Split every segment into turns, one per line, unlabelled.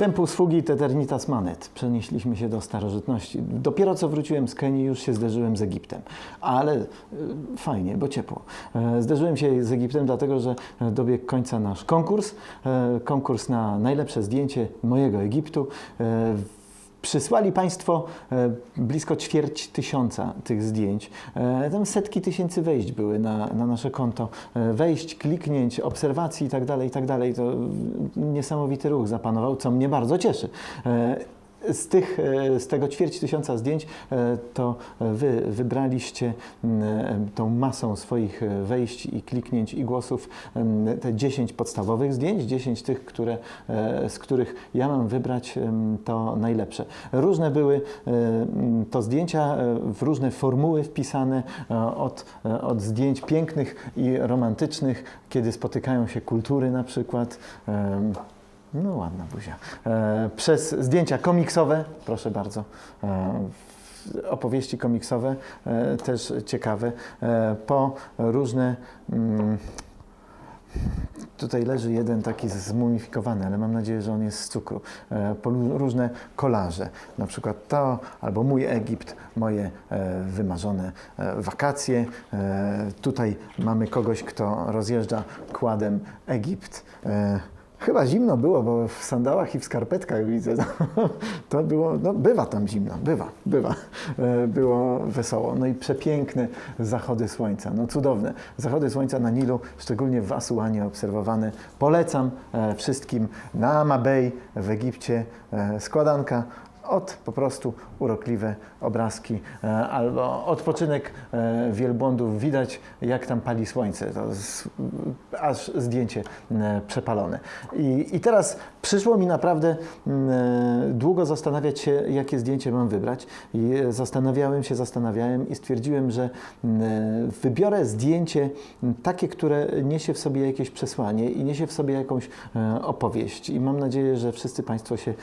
Tempus fugit eternitas manet. Przenieśliśmy się do starożytności. Dopiero co wróciłem z Kenii, już się zderzyłem z Egiptem. Ale e, fajnie, bo ciepło. E, Zderzyłem się z Egiptem, dlatego że dobiegł końca nasz konkurs. E, Konkurs na najlepsze zdjęcie mojego Egiptu. E, Przysłali Państwo e, blisko ćwierć tysiąca tych zdjęć. E, Tam setki tysięcy wejść były na, na nasze konto. E, Wejść, kliknięć, obserwacji itd., itd. To niesamowity ruch zapanował, co mnie bardzo cieszy. Z, tych, e, z tego ćwierć tysiąca zdjęć e, to Wy wybraliście m, e, tą masą swoich wejść i kliknięć i głosów m, te 10 podstawowych zdjęć, 10 tych, które, z których ja mam wybrać to najlepsze. Różne były e, m, to zdjęcia, w różne formuły wpisane, od, od zdjęć pięknych i romantycznych, kiedy spotykają się kultury na przykład. No ładna buzia. E, przez zdjęcia komiksowe, proszę bardzo. E, opowieści komiksowe, e, też ciekawe. E, po różne. Mm, Tutaj leży jeden taki zmumifikowany, ale mam nadzieję, że on jest z cukru. E, Po różne kolaże, na przykład to, albo mój Egipt, moje e, wymarzone e, wakacje. E, Tutaj mamy kogoś, kto rozjeżdża kładem Egipt. E, Chyba zimno było, bo w sandałach i w skarpetkach widzę. To było, no bywa tam zimno, bywa, bywa. E, Było wesoło. No i przepiękne zachody słońca, no cudowne. Zachody słońca na Nilu, szczególnie w Asuanie obserwowane. Polecam e, wszystkim na Amabej w Egipcie e, składanka od po prostu urokliwe obrazki e, albo odpoczynek e, wielbłądów. Widać, jak tam pali słońce. To aż zdjęcie e, przepalone. I, I teraz przyszło mi naprawdę mm, długo zastanawiać się, jakie zdjęcie mam wybrać. I zastanawiałem się, zastanawiałem i stwierdziłem, że mm, wybiorę zdjęcie m, takie, które niesie w sobie jakieś przesłanie i niesie w sobie jakąś opowieść. I mam nadzieję, że wszyscy Państwo się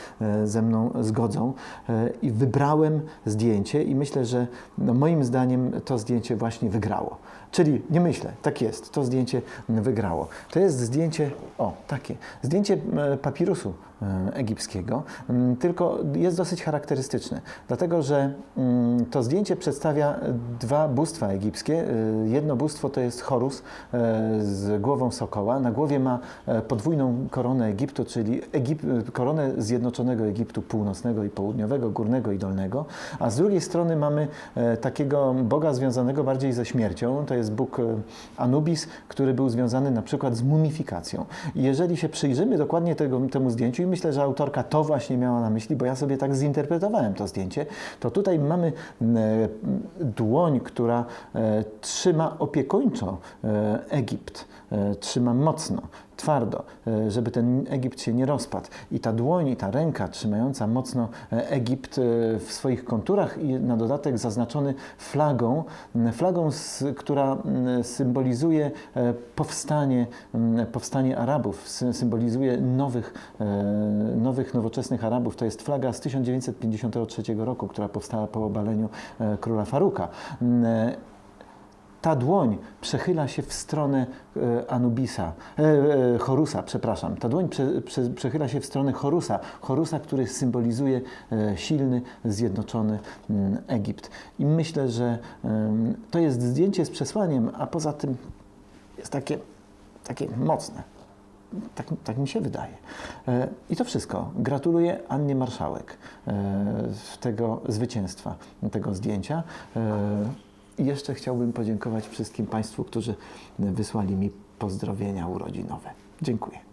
ze mną zgodzą. E, I wybrałem zdjęcie i myślę, że no, moim zdaniem to zdjęcie właśnie wygrało. Czyli nie myślę, tak jest, to zdjęcie wygrało. To jest zdjęcie, o takie, zdjęcie e, papirusu egipskiego, m, tylko jest dosyć charakterystyczne, dlatego że mm, to zdjęcie przedstawia dwa bóstwa egipskie. E, Jedno bóstwo to jest Horus e, z głową sokoła. Na głowie ma e, podwójną koronę Egiptu, czyli Egip, koronę Zjednoczonego Egiptu Północnego i Południowego, Górnego i Dolnego, a z drugiej strony mamy e, takiego boga związanego bardziej ze śmiercią. To jest bóg e, Anubis, który był związany na przykład z mumifikacją. Jeżeli się przyjrzymy dokładnie tego, temu zdjęciu, i myślę, że autorka to właśnie miała na myśli, bo ja sobie tak zinterpretowałem to zdjęcie, to tutaj mamy e, dłoń, która e, trzyma opiekuńczo e, Egipt, trzyma mocno, twardo, e, żeby ten Egipt się nie rozpadł. I ta dłoń, i ta ręka trzymająca mocno e, Egipt e, w swoich konturach i na dodatek zaznaczony flagą, flagą, która symbolizuje powstanie, powstanie Arabów, sy- symbolizuje nowych, nowych, nowoczesnych Arabów. To jest flaga z 1953 roku, która powstała po obaleniu króla Faruka. Ta dłoń przechyla się w stronę e, Anubisa, e, e, Horusa, przepraszam. Ta dłoń prze, prze, przechyla się w stronę Horusa, Horusa, który symbolizuje silny, zjednoczony mm, Egipt. I myślę, że to jest zdjęcie z przesłaniem, a poza tym jest takie, takie mocne. Tak, tak mi się wydaje. I to wszystko. Gratuluję Annie Marszałek tego zwycięstwa, tego zdjęcia. I jeszcze chciałbym podziękować wszystkim Państwu, którzy wysłali mi pozdrowienia urodzinowe. Dziękuję.